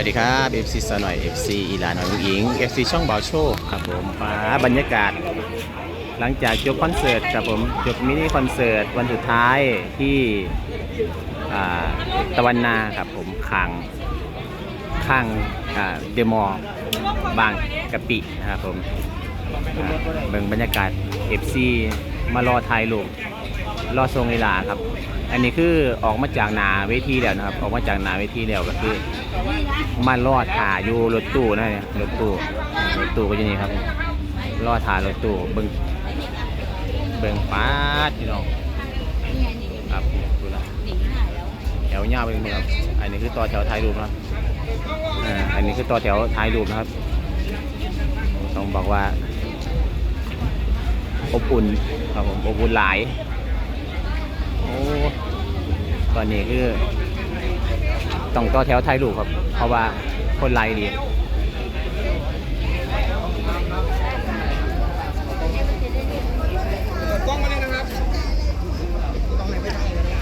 วัสดีครับ FC สหน่อย FC อีหลาหน่อยผู้หญิง FC ช่องบ่าวโชคครับผมมาบรรยากาศ หลังจากจบคอนเสิร์ตครับผมจบมินิคอนเสิร์ตวันสุดท้ายที่ตะวันนาครับผมข้างข้างเดมอลบางกะปินะครับผมเบิ่งบรรยากาศ FC มารอถ่ายรูปรอทรงลีลาครับ อันนี้คือออกมาจากหนาเวทีแล้วนะครับ ออกมาจากหนาเวทีแล้วก็คือมารอดถ่าอยู่รถตู้นะเนี่ยรถตู้รถตู้ก็อยู่นี่ครับรอดถ่ารถตู้เบิ่งเบิ่งฟ้าพี่น้องครับดูนะแถวยาวไปเลยครับ อันนี้คือต่อแถวถ่ายรูปนะครับอ่าอันนี้คือต่อแถวถ่ายรูปนะครับ ต้องบอกว่าอบอุ่นครับผมอบอุ่นหลาย โอ้ตอนนี้คือต้องต่อแถวถ่ายรูปครับ เพราะว่าคนไล่ดี กล้องมาเลยนะครับต้องไหนไม่ได้เลยนะ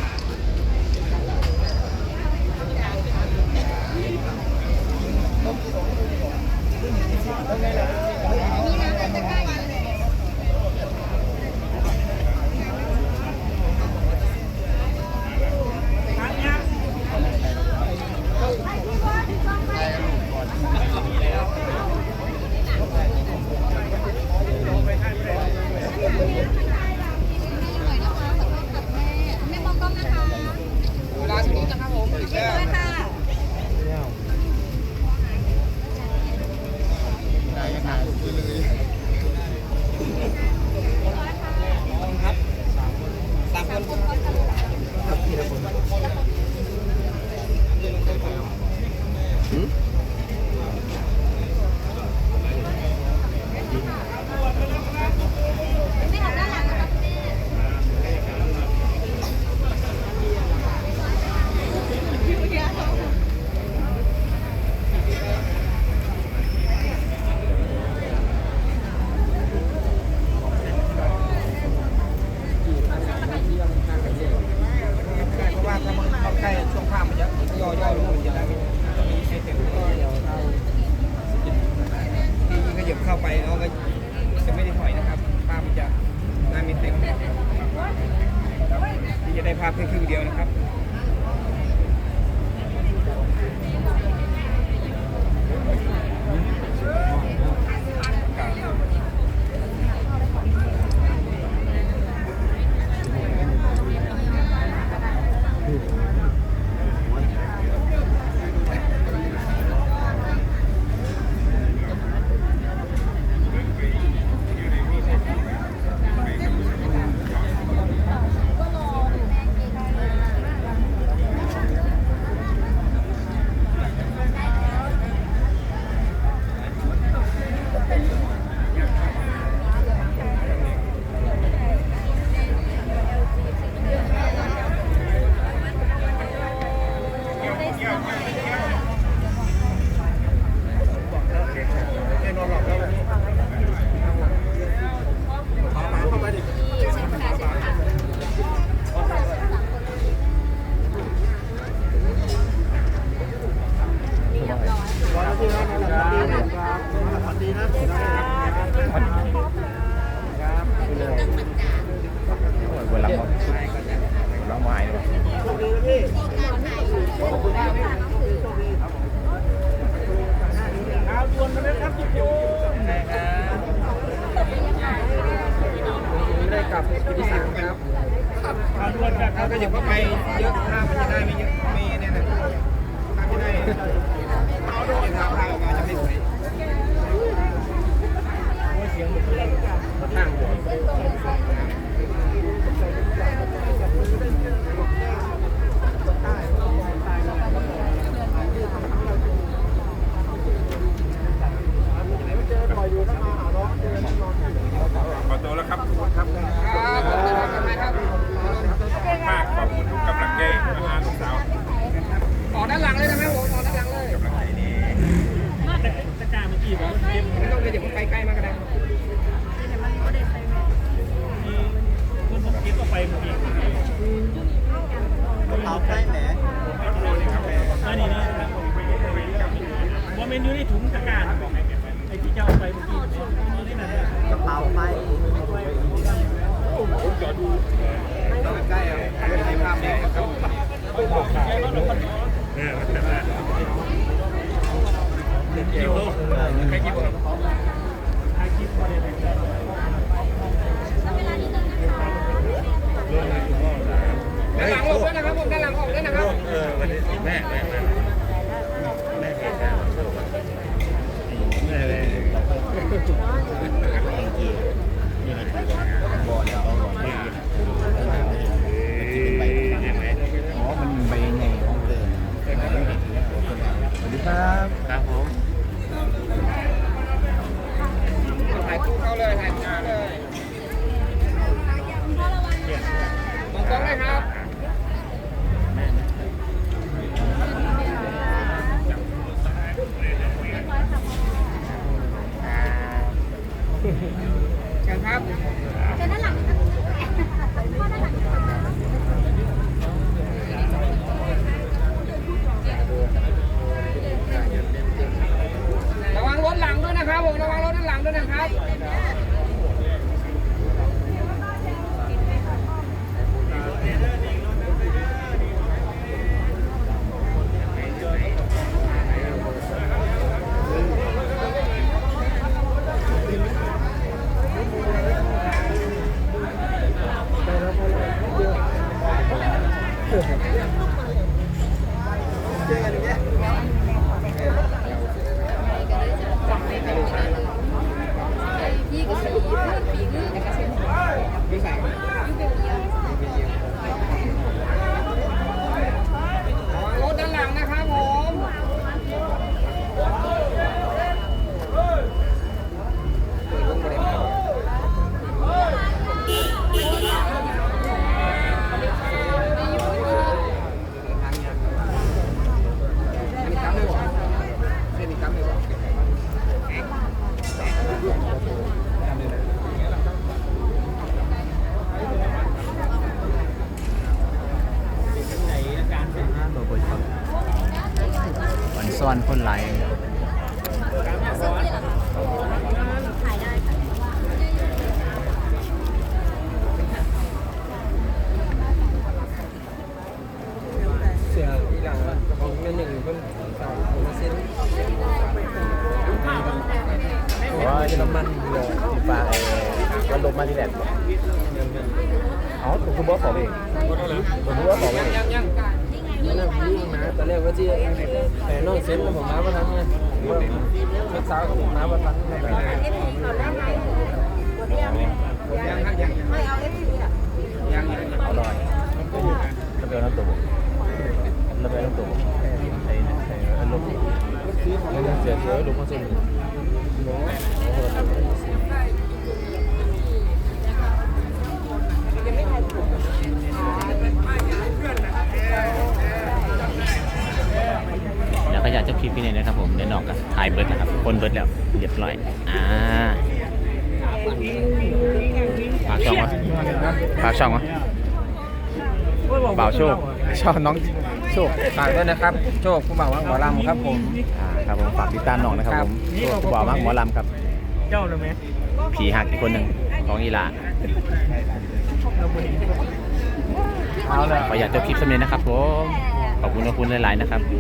เวลาสิบนิดนะครับผมอีกแล้วครับสามคน เพราะว่าถ้ามันเข้าใกล้ช่วงข้ามมันจะย่อย่อลงมันจะได้ไม่ไม่เต็มที่เดี๋ยวเราที่าไปเราก็จะไม่ได้ถอยนะครับ ภาพมันจะน่ามีเต็มที่จะได้ภาพแค่ครึ่งเดียวนะครับ เวลาเขาเวลาไม้เลย ได้กลับที่สามครับเอาด่วนแบบแล้วก็อย่าเข้าไปเยอะภาพมันจะได้ไม่เยอะไม่เนี่ยนะภาพจะได้เอาโดนทางทางออกมาจะไม่สวยเสียงหมดเลยทางหัวขอตัวแล้วครับครับครับ มากขอบคุณทุกกำลังใจมาหาลูกสาว ออกด้านหลังเลยนะครับผมออกด้านหลังเลย เมนอยู่ในถุงตะกร้าไอ้ที่เจ้าเอาไปเมื่อกี้กระเป๋าไป วันซ่อนคนไหล ขายได้ค่ะ เสืออีหลังของเงินหนึ่งเพิ่มสามคนละเส้น ว่าจะน้ำมันเลยสีฟ้าเออก็ลบมาที่แดด อ๋อผมคือบอกผมเองผมคือว่าผมเองยังยังนั่นวิ่งมาตอนแรกว่าที่แต่นองเซ็นผมมาประทันไงเมื่อเช้าผมมาประทันไม่ไปยังยังยังไม่เอาเอฟซีอะยังอร่อยแล้วเป็นน้ำตุ๋นแล้วเป็นน้ำตุ๋นไอ้ไอ้อารมณ์เสียเสียลงมาเส้นเดี๋ย อยากจะคลิปพี่เนี่ยนะครับผมเดี๋ยวนอกกันถ่ายเบิร์ดนะครับคนเบิร์ดแล้วเรียบร้อยอ่าฝากช่องวะฝากช่องวะบ่าวโชคชอบน้องโชคฝากด้วยนะครับ โชคผู้บ่าววังหมอลำครับผมอ่าครับผมฝากติดตามน้องนะครับผมโชคกูบ่าวมากหมอลำครับเจ้าเลยไหมผีหักอีกคนหนึ่งของอีหลาเอาละขออยากจะคลิปสำเร็จนะครับผมขอบคุณขอบคุณหลายๆนะครับข